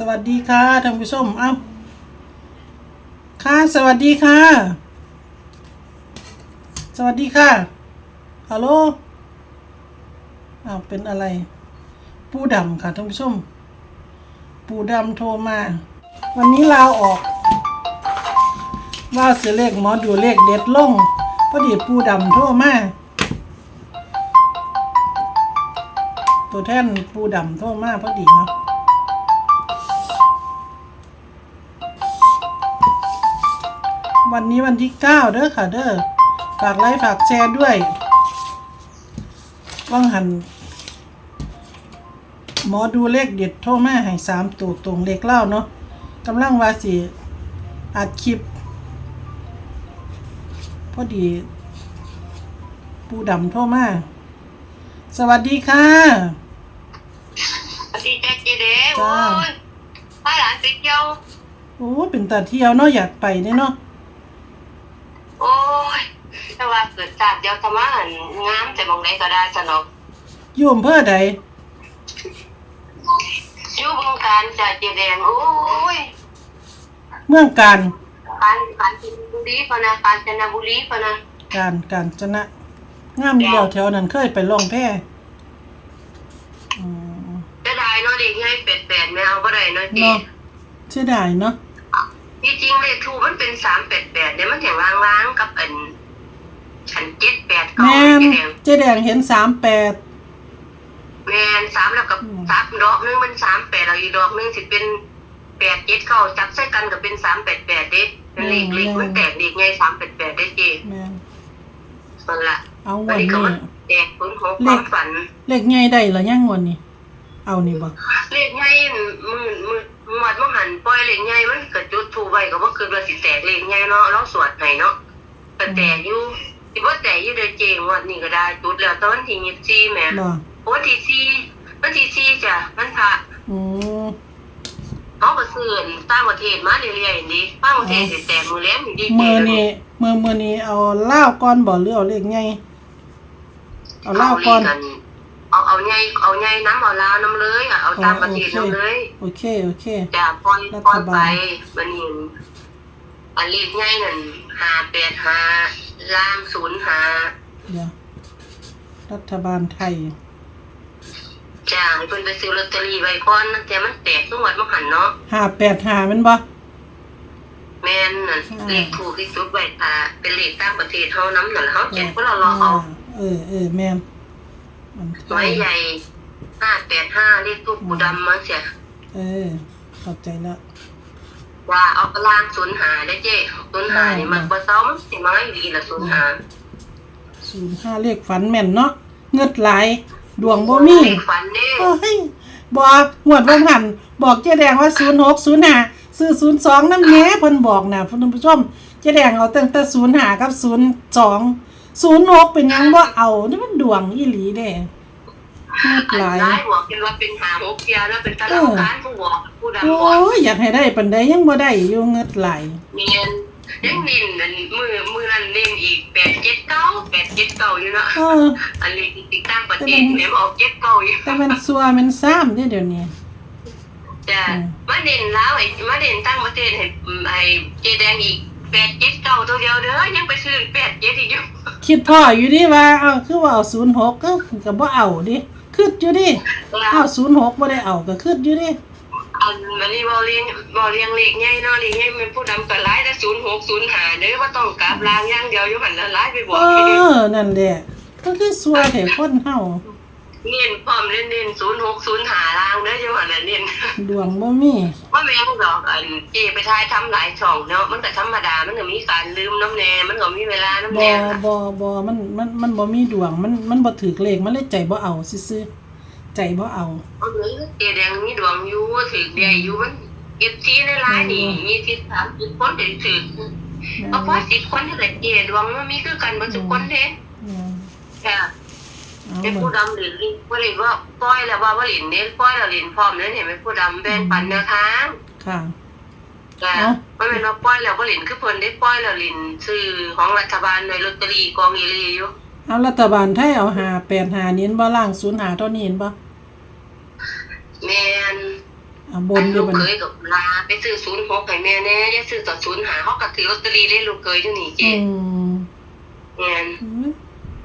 สวัสดีค่ะท่านผู้ชม เอ้า ค่ะ สวัสดีค่ะ สวัสดีค่ะ ฮัลโหลอ้าวเป็นอะไร ปูดำค่ะท่านผู้ชม ปูดำโทรมา วันนี้ลาออก ว่าเสียเลขหมอดูเลขเด็ดลง พอดีปูดำโทรมา ตัวแท่นปูดำโทรมาพอดีเนาะ วันนี้วันที่เก้าเด้อค่ะ เด้อฝากไลค์ฝากแชร์ด้วยว่างหันหมอดูเลขเด็ดโทรมาให้สามตัวตรงเลขเล่าเนาะกำลังว่าสิอัดคลิป พอดี ปูดำโทรมา สวัสดีค่ะ สวัสดีจ้าเจเด้จ้าโอ้ยพาหลานไปเที่ยวโอ้เป็นตาเที่ยวเนาะอยากไปเนี่ยเนาะ โอ้ยแต่ว่าเกิดจากเดียวทำมาหันงามแต่มองใดก็ได้สนอกอยู่อำเภอใดอยู่บึงการจ้าเจแดงโอ้ยเมืองการการการจนบุรีพะนะการจนบุรีพะนะการการชนะงามอยู่แล้วแถวนั้นเคยไปล่องแพอืม จะได้เนาะเด็กให้เป็ดแปดไม่เอาก็ได้เนาะเจเนาะเสียดายเนาะ ที่จริงเลขทูปมันเป็นสามแปดแปดเนี่ยมันแข่งล้างๆกับอันฉันเจ็ดแปดเก้าแม่นเจแดงเจ๊แดงเห็นสามแปดแมนสามแล้วกับอืมสามดอกหนึงมันสามแปดแล้วอีกดอกหนึงสิเป็นแปดเจ็ดเข้าจับใส่กันกับเป็นสามแปดแปดเด้เป็นเลขเลขมันแตกเลขไงสามแปดแปดได้เจแม่นนั่นละเอางวัวนนนี้ก็นี้ มันแตกผลของความฝัน เลขใหญ่ได้เหรอย่างงวนนี้เอานี่บ่เลขไงมือมือ หมดมันหันปล่อยเลขไงมันเกิดจุดถูกไว้ก็ว่าคือว่าสิแตกเลขไงเนาะเราสวดให้เนาะแต่แตกอยู่ที่ว่าแตกอยู่เด้อเจงวันนี้ก็ได้จุดแล้วตอนที่ยี่สิบสี่แหม่บ่วันที่สี่วันที่สี่จ้ะมันพระอืมเขาก็ซื้อต่างประเทศมาเรื่อยๆนี่ต่างประเทศสิแต่มือแหลมดีมือนี้มือมือนี้เอาเหล้าวก้อนบ่หรือเอาเลขใหญ่เอาเหล้าวก้อน เอาเอาใหญ่เอาใหญ่น้ำเอาลาวน้ำเลยอะเอาต่างประเทศน้ำเลย โอเคโอเคจะปล่อยรัฐปล่อยบาลไปมันนี่อันเลขใหญ่นั่นห้าแปดห้าล่างศูนย์ห้าเดี๋ยวรัฐบาลไทยจ้าให้เพิ่นไปซื้อลอตเตอรี่ไว้ก่อนนะแต่มันแตกทุกวันมันหันเนาะห้าแปดห้าแมันบ่แม่นน่ะอ่าเลขถูกที่สุดไว้ค่ะเป็นเลขต่างประเทศเฮาน้ำนั่นล่ะเฮาแจกพวกเรารอเอาเออเออแม่นมัน ไว้ใหญ่ห้าแปดห้าเลขตู้ปูดำมั้งเสียเออเข้าใจแล้วว่าเอากระลางศูนย์หาได้เจ้ศูนย์หานี่มันบ่เซามันสิมาอีหลีละศูนย์หาศูนย์ห้าเลขฝันแม่นเนาะเงืดหลายดวงบ่มีเลขฝันเด้เอ้ยบอกหวดว่างหัน บอกเจ๊แดงว่าศูนย์หกศูนย์ห้าซื้อศูนย์สองนั่นแหน่เพิ่นบอกนะท่านผู้ชมเจ๊แดงเอาตั้งแต่ศูนย์ห้ากับศูนย์สอง ศูนย์หกเป็นหยังบ่เอา นี่มันดวงอีหลีเด้เงืดหลายร้ายบอกเป็นว่าเป็นหาหกเทียแล้วเป็นตลาดการผู้บอกผู้ดำโอ้บอกยอยากให้ได้ปันใดยังบ่ได้อยู่เงืดหลายเนียนยังเน้นนั่นมือมือนั้นเน้นอีกแปดเจ็ดเก้าแปดเจ็ดเก้าอยู่เนาะเอออันนี้ติดตั้งประเทศแหมออกเจ็ดเก้าอยู่แต่มันซัวมันซ้ำเด้เดี๋ยวนี้จ้ะมาเด่นแล้วไอ้มาเด่นตั้งประเทศให้ไอ้เจแดงอีก แปดเจ็ดเก้าตัวเดียวเด้อยังไปซื้อแปดเจ็ดอีกอยู่คิดพ่ออยู่ดิว่าเอ้าคือว่าเอาศูนย์หกก็ก็บ่เอาดิคิดอยู่ดิเอาศูนย์หกบ่ได้เอาก็คิดอยู่ดิอันวันนี้บอเลี้ยงบอเลี้ยงเลขใหญ่เนาะเลขใหญ่มันผู้นำก็ร้ายแต่ศูนย์หกศูนย์หาเด้อว่าต้องกลับลางอย่างเดียวอยู่หันละร้ายไปบอเอกทีเดียวอนั่นแหละก็คือซัวแต่คนเฮาเน้นพร้อมเน้นเน้นศูนย์หกศูนย์หาลางเด้ออยู่หันละเน้นดวงบ่มี ว่าแม่งดอกอันเจไปทายทำหลายช่องเนาะมันก็ธรรมดามันก็มีการลืมน้ำแน่มันก็มีเวลาน้ำบแน่บ่บ่มันมันมันบ่มีดวงมันมันบ่ถูกเลขมันเลยใจบ่เอาซื่อๆใจบ่เอา เอาเลยเจแดงมีดวงอยู่ถือเดียอยู่มันเก็บทีในร้านนี่มีสิบสามสิบคนเด็กถือเอาพอสิบคนเท่าไหร่เจดวงมันมีคือกันบ่ทุกคนเด้อืมค่ะเอาเป็นเหมืผู้ดำหรือลิงว่าลินว่าป้อยแล้วว่าว่าลินเน้นป้อยแล้วลินพร้อมเลยเนี่ยเป็นผู้ดำแบ่งปันแนวทาง ค่ะ จ้ะเอ้า มันเป็นว่าป้อยแล้วว่าลินคือเพิ่นได้ป้อยแล้วลินซื้อของรัฐบาลในลอตเตอรี่กองอีลีอยู่เอารัฐบาลไทยเอา5 8 5นี้เห็นบ่ล่าง0 5เท่านี้เห็นบ่แม่นเอาอะบอันนด้ลูวยกบัดเคนี้ยกับลาไปซื้อศูนย์หกให้แม่แน่อย่าซื้อต่อศูนย์หาเขาก็ถือลอตเตอรี่ได้ลูกเคยอยู่นี่เจอืมเงี้ยอืม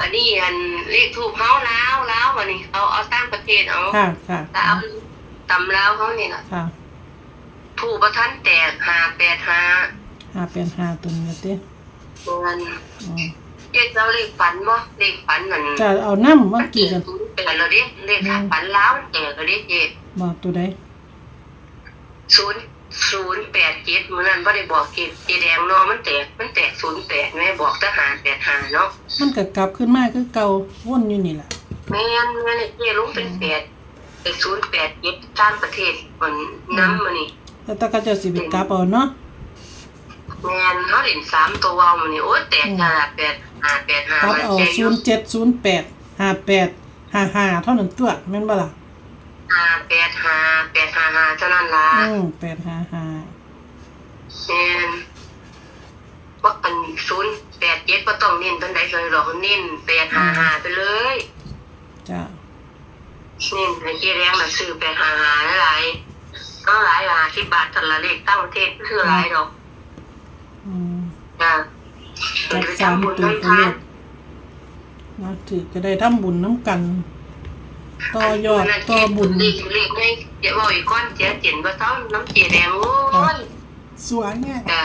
อันนี้อันเลขถูกเขาแล้วแล้ววันนี้เอาเอาตั้งประเทศเอาค่ะค่ะแล้วเอาตำแล้วเขานี่ล่ะค่ะ ถูกประทันแตกหาแปดหาห้าเป็นห้าตัวนี้ติเงินอืมเจ๊เจ้าเลขฝันบ่เลขฝันนั่นจะเอาน้ำมากี่กันศูนย์แปดเราเด้เลขฝันแล้วมันแตกเราเด้เจ๊บอกตัวใดศูนย์ศูนย์แปดเจ็ดมื่อนั้นบ่ได้บอกเกเจแดงเนาะมันแตกมันแตกศูนย์แปดแม่บอกทหารแปดหาเนาะมันก็กลับขึ้นมาคือเก่าวนอยู่นี่แหละแม่นแม่นเจลงเป็นแปดเป็นศูนย์แปดเจ็ดตามประเทศมันน้ำมันนี่ แล้วถ้าก็จะสิไปกลับเอาเนาะแม่นเขาเล่นสามตัวเอามันนี่โอ้ยแตกขนาดแปดหาแปดหากลับมันเอาใจอศูยู่นย์เจ็ดศูนย์แปดห้าแปดห้าห้าเท่านั้นตัวแม่นบ่ล่ะหาแปดหาแปดหาหาเท่านั้นล่ะอืมแปดห้าห้าแม่นว่าอันศูนย์แปดเจ็ดก็ต้องเน้นตอนใดเลยหรอกเน้นแปดหาหาไปเลย จ้ะนี่ในเจ๊แดงน่ะซื้อไปหาหาหลายๆ ก็หลายหาสิบบาททันละเลขตั้งประเทศคือหลายดอกอืมจ้ะจัดสามตัวไปเลยนะถือก็ได้ทำบุญน้ำกัน ต่อยอดต่อบุญเลขเลขไงเดี๋ยวบอกอีกก้อนเสียเจียนบ่เท่าน้ำเจ๊แดงโอ้ยสวยเนี่ยจ้ะ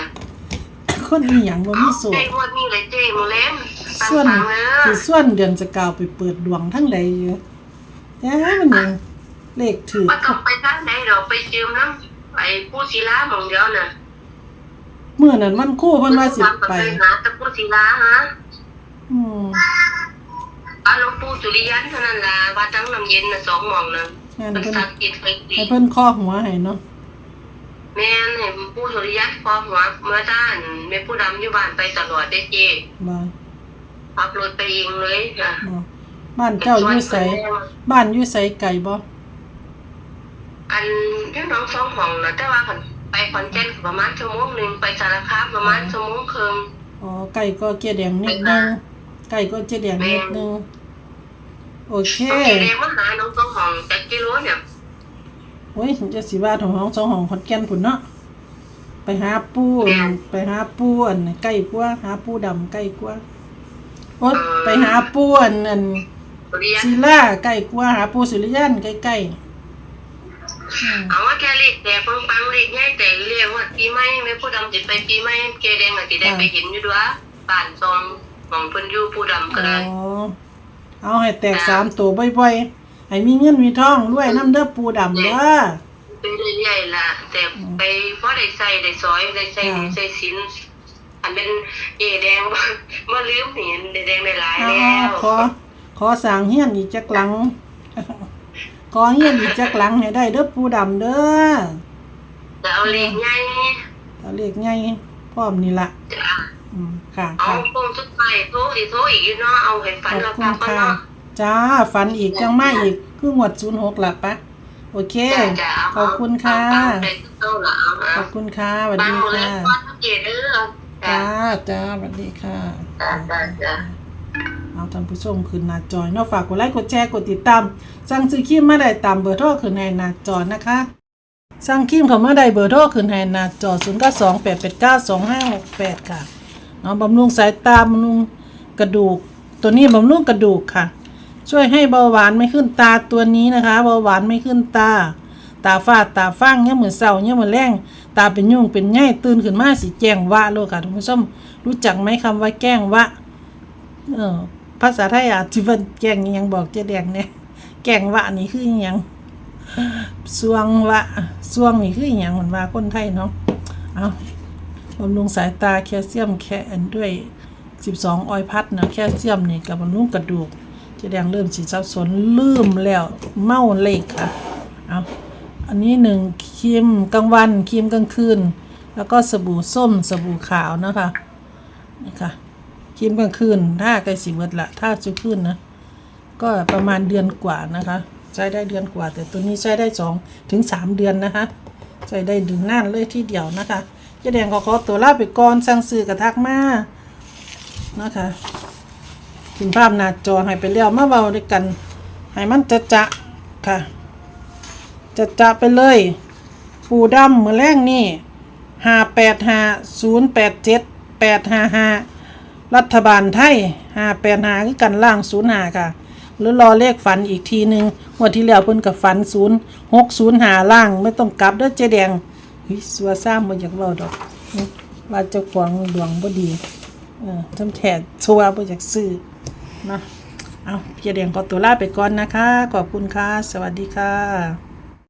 คนมีหยังบ่มีโศไอ้กพวกนี้เลยเจ๊มึงเล่มตั้งส่วนฟังเลยสิส่วนเดือนจะกล่าวไปเปิดดวงทั้งใดอยู่จ้ามันยัง เลขถือว่าต้องไปทางไหนดอกไปจืมน้ำไอ้ผู้ศิลาหมองเดียวน่ะเมื่อนั้นมันคู่เพิ่นว่าสิไปหาแต่ผู้ศิลาฮะอืมอาหลวงปู่สุริยันเท่านั้นล่ะว่าตั้งน้ำเย็นน่ะสองหมองน่ะงานมันเพิ่นสักดิ์สิทธิ์ไปดีให้เพิ่นข้อหัวให้เนาะแม่นให้ปู่สุริยันพอหัวเมื่อด้านแม่ผู้ดำอยู่บ้านไปตลอดได้เจบ่ขับรถไปเองเลยจ้ะบ่บ้านเจ้าอยู่ไสบ้านอยู่ไสไกลบ่ อันอยู่หน้องสองห้องนะแต่ว่าคันไปขอนแก่นก็ประมาณชั่วโมงหนึงไปสารคามประมาณชั่วโมงครึ่งอ๋อไก่ก็เจ๊แดงนิดนึงไก่ก็เจ๊แดงนิดนึงโอเคโอเคเรียกว่าหาน้องสองห้องจักกิโลเนี่ยโอ้ยจะสิว่าของห้องสองห้องขอนแก่นพุ่นเนาะไปหาปูไปหาปูอันใกล้กว่าหาปูดำใกล้กว่าโอ๊ยไปหาปูอันอันสุริยันศิลาใกล้กว่าหาปูสุริยันใกล้ๆอืม เอาว่าแค่เลขแต่ปังปังๆเลขใหญ่แต่เรียกว่าปีใหม่แม่ผู้ดำสิไปปีใหม่เกแดงก็สิได้ไปเห็นอยู่ด้วยบ้านซองของเพิ่นอยู่ผู้ดำก็อ๋ได้อเอาให้แตกสามตัวบ่อยๆให้มีเงินมีทองรวยน้ำเด้อปูดำเด้อไปเรื่อยๆล่ะแต่ไปพอได้ใส่ได้ซอยได้ใส่อ่าใส่สินอันเป็นเอแดงบ่บ่ลืมเห็นแดงได้หลายเอาแล้วขอขอสั่งเฮียนอีกจักหลัง ขอเฮียนอีกจักหลังให้ได้เด้อปูดำเด้อจะเอาเลขใหญ่เอาเลขไงพร้อมนี่ละจะอืมค่ะเอาค่ะโคงสุดท้ายโทรสิโทรอีกอยู่เนาะเอาให้ฝันขอบแล้วคุกลัณบมาค่ะ เนาะ จ้า ฝันอีกจังมาอีก คืองวดศูนย์หกละปะ โอเค จ้ะจ้ะเาขอบคุณค่ะ เอาตามใจเจ้าละเอาขเอาอบคุณค่ะสวัสบางดีหมดแล้ค่ะวก็ทุกเกียรติเด้อจ้ะ จ้า จ้าสวัสดีค่ะ จ้ะจ้ะจ้ะ เอาท่านผู้ชมขึ้นหน้าจอยเนาะฝากกดไลค์กดแชร์กดติดตาม สั่งซื้อครีมมาได้ตามเบอร์โทรขึ้นให้หน้าจอนะคะ สั่งครีมเขามาได้เบอร์โทรขึ้นให้หน้าจอ0 9 2 8 8 9 2 5 6 8 ค่ะเนาะบำรุงสายตาบำรุงกระดูก ตัวนี้บำรุงกระดูกค่ะ ช่วยให้เบาหวานไม่ขึ้นตาตัวนี้นะคะเบาหวานไม่ขึ้นตา ตาฝ้าตาฟางเนี่ยเหมือนเศร้าเนี่ยเหมือนแรงตาเป็นยุ่งเป็นง่ตื่นขึ้นมาสิแจ้งวะโลกค่ะท่านผู้ชมรู้จักไหมคำว่าแก้งวะเออ ภาษาไทยอาจจะเป็นแกงยังบอกเจ๊แดงเนี่ยแกงวะนี่คือยังสวงวะสวงนี่คือยังเหมือนว่าคนไทยเนาะเอาบำรุงสายตาแคลเซียมแค่อันด้วย 12 ออยพัดนะแคลเซียมนี่กับบำรุงกระดูกเจ๊แดงเริ่มสิสับสนลืมแล้วเมาเลขค่ะเอาอันนี้หนึ่งครีมกลางวันครีมกลางคืน แล้วก็สบู่ส้มสบู่ขาวนะคะนี่ค่ะ ครีมกลางคืน ถ้าใกล้สิเบิดละถ้าจะขึ้นนะ ก็ประมาณเดือนกว่านะคะ ใช้ได้เดือนกว่า แต่ตัวนี้ใช้ได้สองถึงสามเดือนนะคะ ใช้ได้ดึงนานเลยที่เดียวนะคะเจะแดงขอขอตัวลาไปก่อนสั่งซื้อกระทักมานะคะถึงภาพหน้าจอให้ไปเลี้ยวมาเบาด้วยกัน ให้มันจะจะค่ะ จะจะไปเลย ปูดำมือแรงนี่ห้าแปดห้าศูนย์แปดเจ็ดแปดห้าห้า รัฐบาลไทยหาแปดหาคือกันล่างศูนย์หาค่ะ หรือรอเลขฝันอีกทีหนึ่งวันที่แล้วเพิ่นกับฝันศูนย์หกศูนย์หาล่างไม่ต้องกลับเด้อเจแดงฮ้ยสัวซ่ามบ่อยากเว้าดอกว่าเจ้าของดวงบ่ดีเออทำแทนชัวบ่อยากซื้อนะเอาเจแดงขอตัวลาไปก่อนนะคะ ขอบคุณค่ะ สวัสดีค่ะ